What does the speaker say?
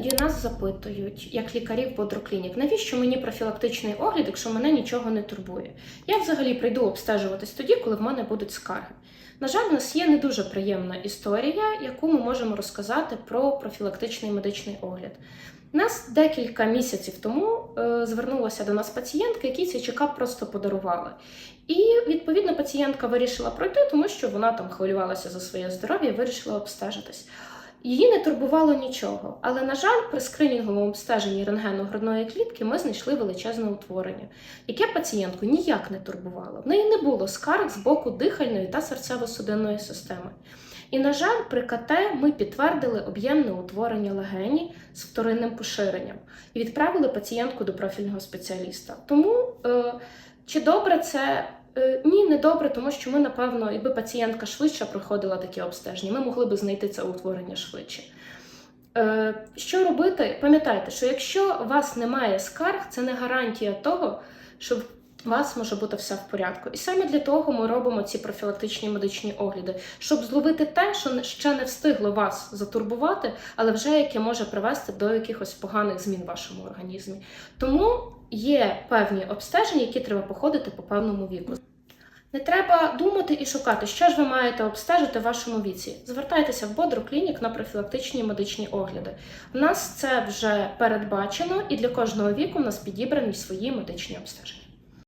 Іноді нас запитують, як лікарів бодроклінік, навіщо мені профілактичний огляд, якщо мене нічого не турбує. Я взагалі прийду обстежуватись тоді, коли в мене будуть скарги. На жаль, у нас є не дуже приємна історія, яку ми можемо розказати про профілактичний медичний огляд. Нас декілька місяців тому е, звернулася до нас пацієнтка, якій цей чекап просто подарували. І відповідно пацієнтка вирішила пройти, тому що вона там хвилювалася за своє здоров'я і вирішила обстежитись. Її не турбувало нічого, але, на жаль, при скринінговому обстеженні рентгену грудної клітки ми знайшли величезне утворення, яке пацієнтку ніяк не турбувало. В неї не було скарг з боку дихальної та серцево-судинної системи. І, на жаль, при КТ ми підтвердили об'ємне утворення легені з вторинним поширенням і відправили пацієнтку до профільного спеціаліста. Тому е, чи добре це? Е, Ні, не добре, тому що ми, напевно, якби пацієнтка швидше проходила такі обстеження, ми могли б знайти це утворення швидше. Е, Що робити? Пам'ятайте, що якщо у вас немає скарг, це не гарантія того, що у вас може бути все в порядку. І саме для того ми робимо ці профілактичні медичні огляди, щоб зловити те, що ще не встигло вас затурбувати, але вже яке може привести до якихось поганих змін в вашому організмі. Тому є певні обстеження, які треба походити по певному віку. Не треба думати і шукати, що ж ви маєте обстежити в вашому віці. Звертайтеся в Бодру Клінік на профілактичні медичні огляди. У нас це вже передбачено, і для кожного віку у нас підібрані свої медичні обстеження.